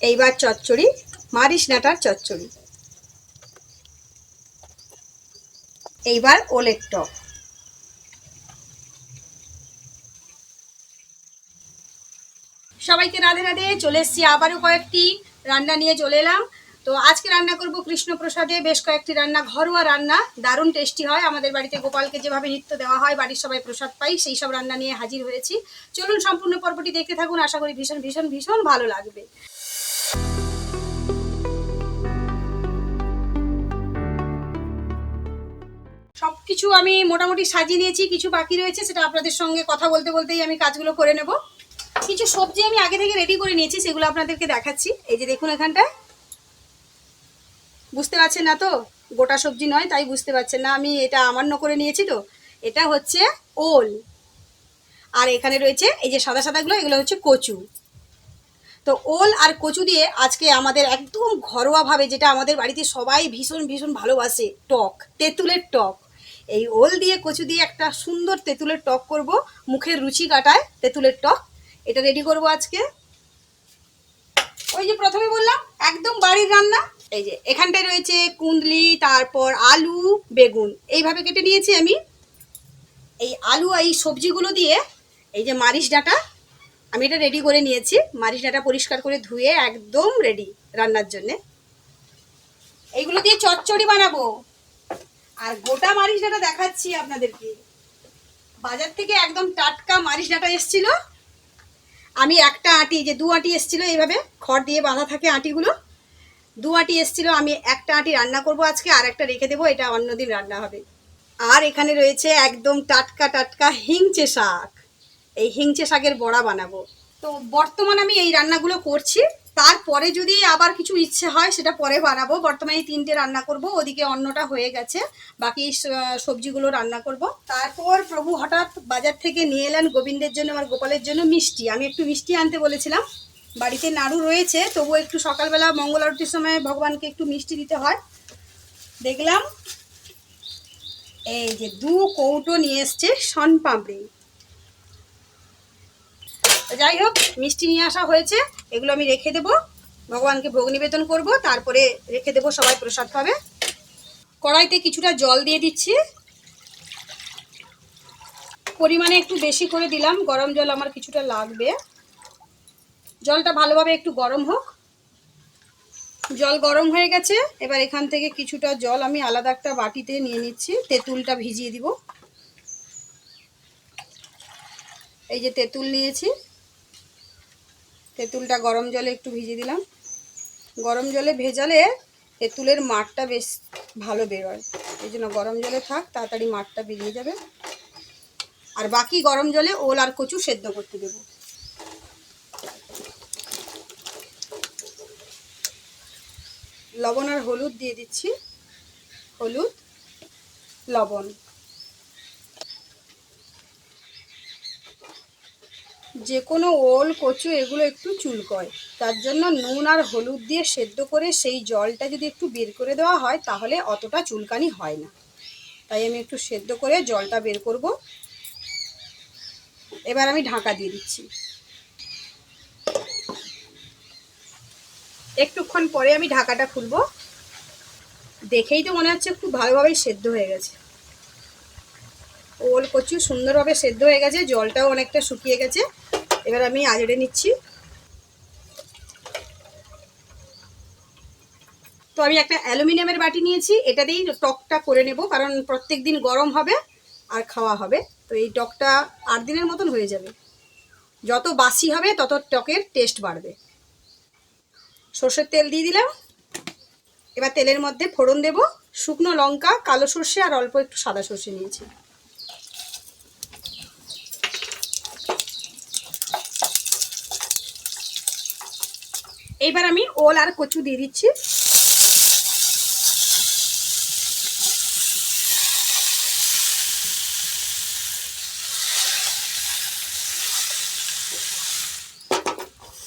এইবার চচ্চড়ি, মারিস নাটার চচ্চড়ি। এইবার ওলের টক। সবাইকে রাধে রাধে, চলে এসেছি আবারও কয়েকটি রান্না নিয়ে চলে এলাম। তো আজকে রান্না করব কৃষ্ণপ্রসাদে, বেশ কয়েকটি রান্না, ঘরোয়া রান্না, দারুণ টেস্টি হয়। আমাদের বাড়িতে গোপালকে যেভাবে নিত্য দেওয়া হয়, বাড়ির সবাই প্রসাদ পাই, সেই সব রান্না নিয়ে হাজির হয়েছি। চলুন সম্পূর্ণ পর্বটি দেখতে থাকুন, আশা করি ভীষণ ভীষণ ভীষণ ভালো লাগবে। সবকিছু আমি মোটামুটি সাজিয়ে নিয়েছি কিছু বাকি রয়েছে, সেটা আপনাদের সঙ্গে কথা বলতে বলতেই আমি কাজগুলো করে নেব। কিছু সবজি আমি আগে থেকে রেডি করে নিয়েছি, সেগুলো আপনাদেরকে দেখাচ্ছি। এই যে দেখুন এখানটায়। বুঝতে পারছেন না তো? গোটা সবজি নয়, তাই বুঝতে পারছেন না। আমি এটা আমান্য করে নিয়েছি তো। এটা হচ্ছে ওল। আর এখানে রয়েছে এই যে সাদা সাদাগুলো, এগুলো হচ্ছে কচু। তো ওল আর কচু দিয়ে আজকে আমাদের একদম ঘরোয়াভাবে, যেটা আমাদের বাড়িতে সবাই ভীষণ ভীষণ ভালোবাসে, টক, তেঁতুলের টক। এই ওল দিয়ে কচু দিয়ে একটা সুন্দর তেঁতুলের টক করব। মুখের রুচি কাটায় তেঁতুলের টক। এটা রেডি করব আজকে। ওই যে প্রথমে বললাম, একদম বাড়ির রান্না। এই যে এখানটায় রয়েছে কুন্দলি তারপর আলু, বেগুন। এইভাবে কেটে নিয়েছি আমি। এই আলু এই সবজিগুলো দিয়ে এই যে মারিচ ডাঁটা, আমি এটা রেডি করে নিয়েছি। মারিচ ডাঁটা পরিষ্কার করে ধুয়ে একদম রেডি রান্নার জন্যে। এইগুলো দিয়ে চচ্চড়ি বানাবো। আর গোটা মারিচ ডাঁটা দেখাচ্ছি আপনাদেরকে। বাজার থেকে একদম টাটকা মারিচ ডাঁটা এসছিল। আমি একটা আটি যে দু আটি এসছিল এইভাবে, খড় দিয়ে বাঁধা থাকে আটিগুলো। দু আটি এসছিল, আমি একটা আটি রান্না করব আজকে, আর একটা রেখে দেবো, এটা অন্যদিন রান্না হবে। আর এখানে রয়েছে একদম টাটকা টাটকা হিংচে শাক। এই হিংচে শাকের বড়া বানাবো। তো বর্তমান আমি এই রান্নাগুলো করছি। তারপরে যদি আবার কিছু ইচ্ছে হয়, সেটা পরে বানাবো। বর্তমানে তিনটে রান্না করব, ওদিকে অন্যটা হয়ে গেছে। বাকি সবজিগুলো রান্না করব। তারপর প্রভু হঠাৎ বাজার থেকে নিয়ে এলেন গোবিন্দের জন্য, আমার গোপালের জন্য মিষ্টি। আমি একটু মিষ্টি আনতে বলেছিলাম। বাড়িতে নাড়ু রয়েছে তবু একটু সকালবেলা মঙ্গল আরতির সময় ভগবানকে একটু মিষ্টি দিতে হয়। দেখলাম, এই যে দু কৌটো নিয়ে এসছে তো যাই হোক, মিষ্টি নিয়ে আসা হয়েছে। এগুলো আমি রেখে দেবো। ভগবানকে ভোগ নিবেদন করব। তারপরে রেখে দেবো সবাই প্রসাদ পাবে। কড়াইতে কিছুটা জল দিয়ে দিচ্ছি। পরিমাণে একটু বেশি করে দিলাম। গরম জল আমার কিছুটা লাগবে। জলটা ভালোভাবে একটু গরম হোক। জল গরম হয়ে গেছে। এবার এখান থেকে কিছুটা জল আমি আলাদা একটা বাটিতে নিয়ে নিচ্ছি। তেঁতুলটা ভিজিয়ে দিব। এই যে তেঁতুল নিয়েছি। তেঁতুলটা গরম জলে একটু ভিজিয়ে দিলাম। গরম জলে ভেজালে তেঁতুলের মাঠটা বেশ ভালো বেরোয়। এই জন্য গরম জলে থাক, তাড়াতাড়ি মাঠটা বেরিয়ে যাবে। আর বাকি গরম জলে ওল আর কচু সেদ্ধ করতে দেবো। লবণ আর হলুদ দিয়ে দিচ্ছি। হলুদ, লবণ। যে কোনো ওল, কচু এগুলো একটু চুলকয়। তার জন্য নুন আর হলুদ দিয়ে সেদ্ধ করে সেই জলটা যদি একটু বের করে দেওয়া হয়, তাহলে অতটা চুলকানি হয় না। তাই আমি একটু সেদ্ধ করে জলটা বের করব। এবার আমি ঢাকা দিয়ে দিচ্ছি। একটুক্ষণ পরে আমি ঢাকাটা খুলবো। দেখেই তো মনে হচ্ছে খুব ভালোভাবেই সেদ্ধ হয়ে গেছে। ওল, কচু সুন্দরভাবে সেদ্ধ হয়ে গেছে, জলটাও অনেকটা শুকিয়ে গেছে। এবার আমি আজড়ে নিচ্ছি। তো আমি একটা অ্যালুমিনিয়ামের বাটি নিয়েছি, এটা দিয়েই টকটা করে নেব, কারণ প্রত্যেক দিন গরম হবে আর খাওয়া হবে। তো এই টকটা আট দিনের মতন হয়ে যাবে। যত বাসি হবে, তত টকের টেস্ট বাড়বে। সর্ষের তেল দিয়ে দিলাম। এবার তেলের মধ্যে ফোড়ন দেব। শুকনো লঙ্কা, কালো সর্ষে আর অল্প একটু সাদা সর্ষে নিয়েছি। এইবার আমি ওল আর কচু দিয়ে দিচ্ছি।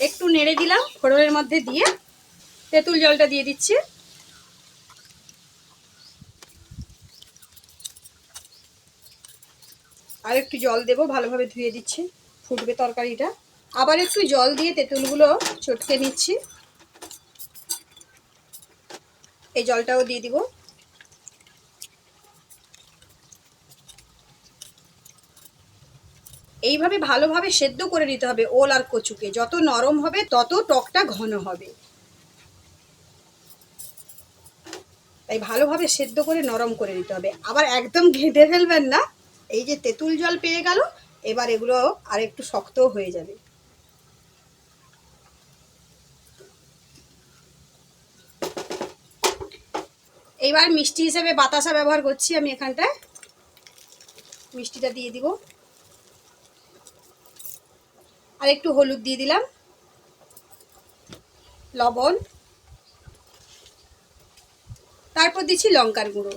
একটু নেড়ে দিলাম, ফোড়নের মধ্যে দিয়ে তেঁতুল জলটা দিয়ে দিচ্ছি। আর একটু জল দেবো, ভালোভাবে ধুয়ে দিচ্ছি, ফুটবে তরকারিটা। আবার একটু জল দিয়ে তেঁতুলগুলো চটকে নিচ্ছি। এই জলটাও দিয়ে দিব। এইভাবে ভালোভাবে সেদ্ধ করে নিতে হবে ওল আর কচুকে। যত নরম হবে, তত টকটা ঘন হবে। তাই ভালোভাবে সেদ্ধ করে নরম করে নিতে হবে। আবার একদম ঘেঁটে ফেলবেন না। এই যে তেঁতুল জল পেয়ে গেল, এবার এগুলো আর একটু শক্তও হয়ে যাবে। এইবার মিষ্টি হিসেবে বাতাসা ব্যবহার করছি আমি এখানটায়। মিষ্টিটা দিয়ে দিব। আর একটু হলুদ দিয়ে দিলাম। লবণ। তারপর দিচ্ছি লঙ্কার গুঁড়ো।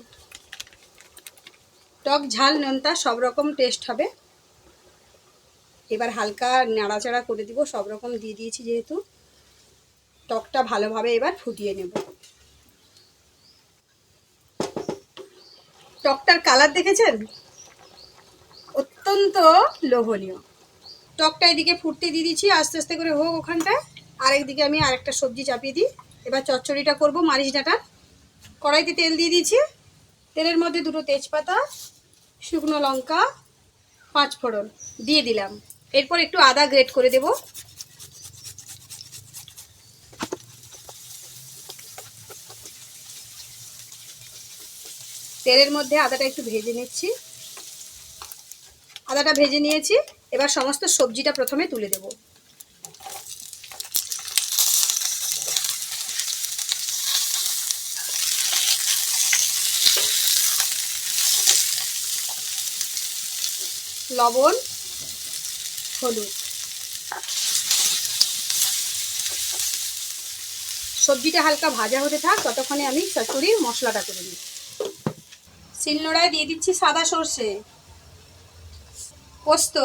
টক ঝাল, নোনতা, সব রকম টেস্ট হবে। এবার হালকা নাড়াচাড়া করে দিব, সব রকম দিয়ে দিয়েছি যেহেতু। টকটা ভালোভাবে এবার ফুটিয়ে নেব। টকটার কালার দেখেছেন? অত্যন্ত লোভনীয়। টকটা এদিকে ফুটতে দিয়ে দিচ্ছি, আস্তে আস্তে করে হোক ওখানটায়। আরেকদিকে আমি আরেকটা সবজি চাপিয়ে দিই। এবার চচ্চড়িটা করব মারিচ ডাঁটা কড়াইতে তেল দিয়ে দিয়েছি তেলের মধ্যে দুটো তেজপাতা, শুকনো লঙ্কা পাঁচ ফোড়ন দিয়ে দিলাম। এরপর একটু আদা গ্রেট করে দেব। তেলের মধ্যে আদাটা একটু ভেজে নিচ্ছি। আদাটা ভেজে নিয়েছি। এবার সমস্ত সবজিটা প্রথমে তুলে দেব। লবণ, হলুদ। সবজিটা হালকা ভাজা হতে থাক, ততক্ষণে আমি চচ্চড়ির মশলাটা করে নিই শিলনোড়ায় দিয়ে দিচ্ছি সাদা সর্ষে। পোস্ত।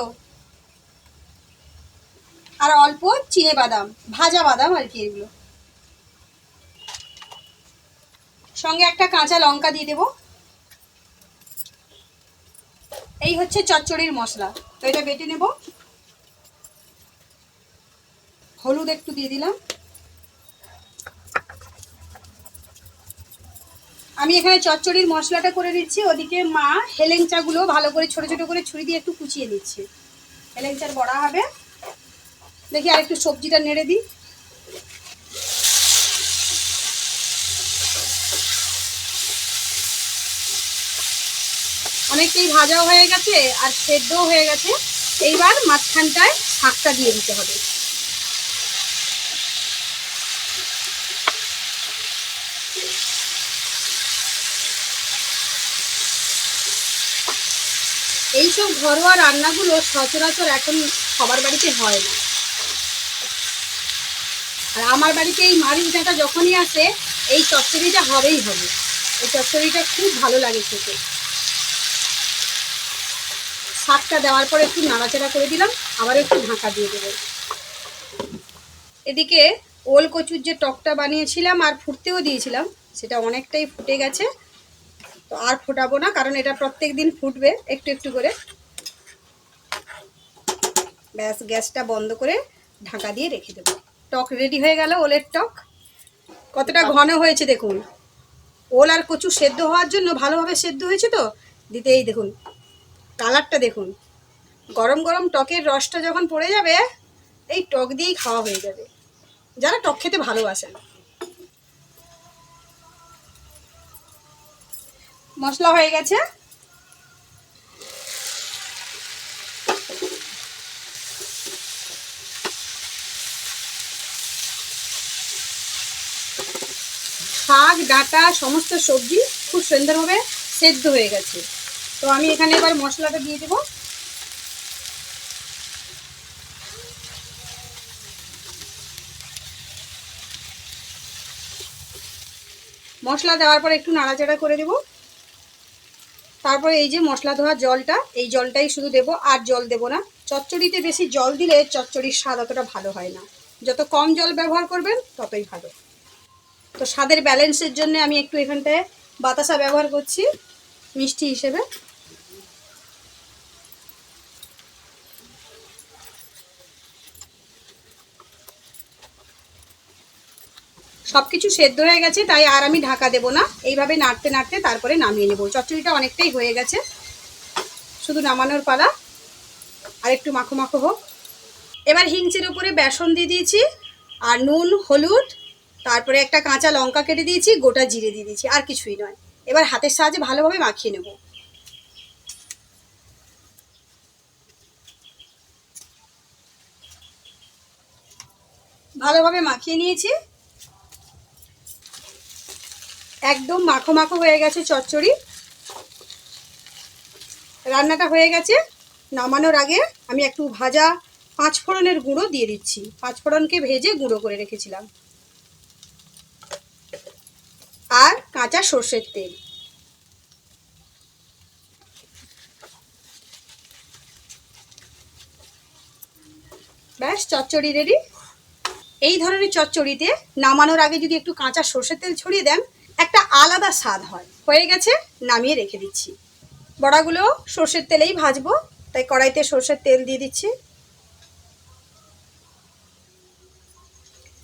আর অল্প চিনে বাদাম, ভাজা বাদাম আর কি এগুলো। সঙ্গে একটা কাঁচা লঙ্কা দিয়ে দেব। এই হচ্ছে চচ্চড়ির মশলা। তো এটা বেটে নেব। হলুদ একটু দিয়ে দিলাম। আমি এখানে চচ্চড়ির মশলাটা করে দিচ্ছি, ওদিকে মা হেলেংচাগুলো ভালো করে ছোট ছোট করে ছুরি দিয়ে একটু কুচিয়ে নিচ্ছে। হেলেংচার বড়া হবে। দেখি আর একটু সবজিটা নেড়ে দিই। অনেকটাই ভাজাও হয়ে গেছে আর সেদ্ধও হয়ে গেছে। এইবার মাঝখানটায় শাকটা দিয়ে দিতে হবে। এইসব ঘরোয়া রান্নাগুলো সচরাচর এখন সবার বাড়িতে হয় না। আর আমার বাড়িতে এই মারিচ ডাঁটা যখনই আসে, এই চচ্চড়িটা হবেই হবে। এই চচ্চড়িটা খুব ভালো লাগে খেতে। শাকটা দেওয়ার পর একটু নাড়াচাড়া করে দিলাম, আবার একটু ঢাকা দিয়ে দেবো। এদিকে ওল কচুর যে টকটা বানিয়েছিলাম আর ফুটতেও দিয়েছিলাম, সেটা অনেকটাই ফুটে গেছে। তো আর ফোটাবো না কারণ এটা প্রত্যেক দিন ফুটবে একটু একটু করে। ব্যাস গ্যাসটা বন্ধ করে ঢাকা দিয়ে রেখে দেবো। টক রেডি হয়ে গেল ওলের টক। কতটা ঘন হয়েছে দেখুন। ওল আর কচু সেদ্ধ হওয়ার জন্য ভালোভাবে সেদ্ধ হয়েছে তো? দিতে এই দেখুন। কালারটা দেখুন। গরম গরম টকের রসটা যখন পড়ে যাবে এই টক দিয়েই খাওয়া হয়ে যাবে। যারা টক খেতে ভালোবাসেন। মশলা হয়ে গেছে। শাক, ডাটা, সমস্ত সবজি খুব সুন্দরভাবে সেদ্ধ হয়ে গেছে। তো আমি এখানে এবার মশলাটা দিয়ে দেবো। মশলা দেওয়ার পর একটু নাড়াচাড়া করে দেব। তারপরে এই যে মশলা ধোয়া জলটা, এই জলটাই শুধু দেব আর জল দেব না। চচ্চড়িতে বেশি জল দিলে চচ্চড়ির স্বাদ অতটা ভালো হয় না। যত কম জল ব্যবহার করবেন, ততই ভালো। তো স্বাদের ব্যালেন্সের জন্য আমি একটু এখানটায় বাতাসা ব্যবহার করছি, মিষ্টি হিসেবে। সব কিছু সেদ্ধ হয়ে গেছে, তাই আর আমি ঢাকা দেব না। এইভাবে নাড়তে নাড়তে তারপরে নামিয়ে নেব। চচ্চড়িটা অনেকটাই হয়ে গেছে। শুধু নামানোর পালা। আর একটু মাখো মাখো হোক। এবার হিংচের উপরে বেসন দিয়ে দিয়েছি, আর নুন, হলুদ, তারপরে একটা কাঁচা লঙ্কা কেটে দিয়েছি, গোটা জিরে দিয়ে দিয়েছি, আর কিছুই নয়। এবার হাতের সাহায্যে ভালোভাবে মাখিয়ে নেব। ভালোভাবে মাখিয়ে নিয়েছি। একদম মাখো মাখো হয়ে গেছে চচ্চড়ি। রান্নাটা হয়ে গেছে। নামানোর আগে আমি একটু ভাজা পাঁচ ফোড়নের গুঁড়ো দিয়ে দিচ্ছি। পাঁচ ফোড়নকে ভেজে গুঁড়ো করে রেখেছিলাম। আর কাঁচা সর্ষের তেল। ব্যাস, চচ্চড়ি রেডি এই ধরনের চচ্চড়িতে নামানোর আগে যদি একটু কাঁচা সর্ষের তেল ছড়িয়ে দেন একটা আলাদা স্বাদ হয়। হয়ে গেছে, নামিয়ে রেখে দিচ্ছি। বড়াগুলো সর্ষের তেলেই ভাজবো, তাই কড়াইতে সর্ষের তেল দিয়ে দিচ্ছি।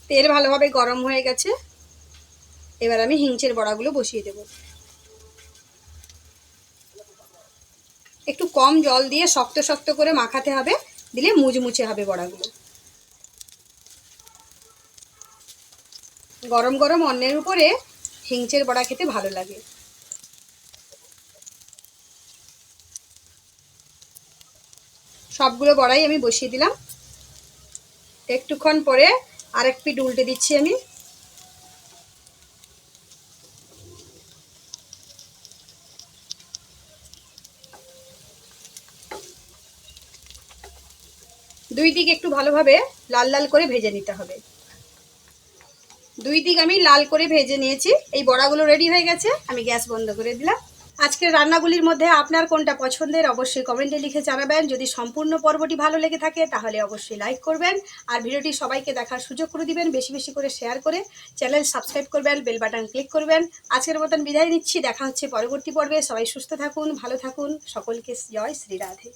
তেল ভালোভাবে গরম হয়ে গেছে। এবার আমি হিংচের বড়াগুলো বসিয়ে দেব। একটু কম জল দিয়ে শক্ত শক্ত করে মাখাতে হবে, দিলে মুচমুচে হবে বড়াগুলো। গরম গরম অন্যের উপরে হিংচের বড়া খেতে ভালো লাগে। সবগুলো বড়াই আমি বসিয়ে দিলাম। একটুক্ষণ পরে আরেক পিঠ উল্টে দিচ্ছি আমি। দুই দিক একটু ভালোভাবে লাল লাল করে ভেজে নিতে হবে। দুই দিক আমি লাল করে ভেজে নিয়েছি। এই বড়াগুলো রেডি হয়ে গেছে, আমি গ্যাস বন্ধ করে দিলাম। আজকের রান্নাগুলির মধ্যে আপনার কোনটা পছন্দের অবশ্যই কমেন্টে লিখে জানাবেন। যদি সম্পূর্ণ পর্বটি ভালো লেগে থাকে, তাহলে অবশ্যই লাইক করবেন। আর ভিডিওটি সবাইকে দেখার সুযোগ করে দিবেন, বেশি বেশি করে শেয়ার করে চ্যানেল সাবস্ক্রাইব করবেন বেল বাটন ক্লিক করবেন। আজকের মতন বিদায় নিচ্ছি, দেখা হচ্ছে পরবর্তী পর্বে। সবাই সুস্থ থাকুন, ভালো থাকুন। সকলকে জয় শ্রী রাধে।